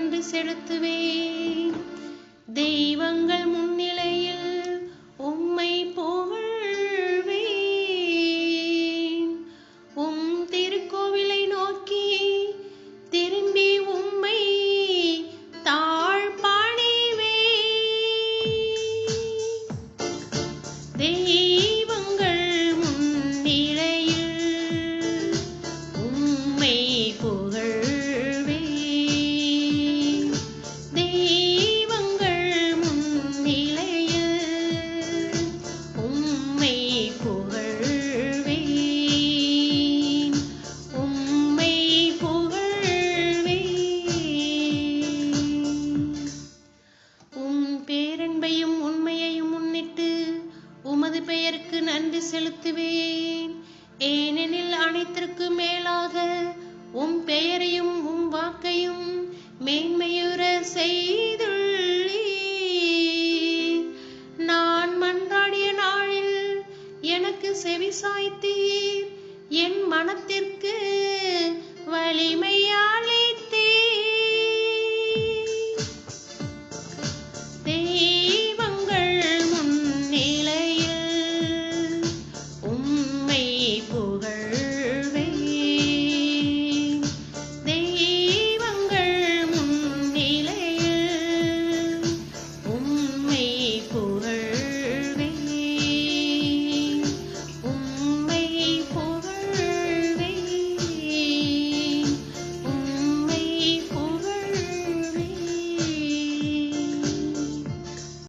நன்றி செலுத்துவேன். தெய்வங்கள் முன்னிலையில் பெயருக்கு நன்றி செலுத்துவேன். ஏனெனில் அனைத்திற்கு மேலாக உம் பெயரையும் உம் வாக்கையும் மேன்மையுற செய்துள்ளீர். நான் மன்றாடிய நாளில் எனக்கு செவி சாய்த்தீர். என் மனத்திற்கு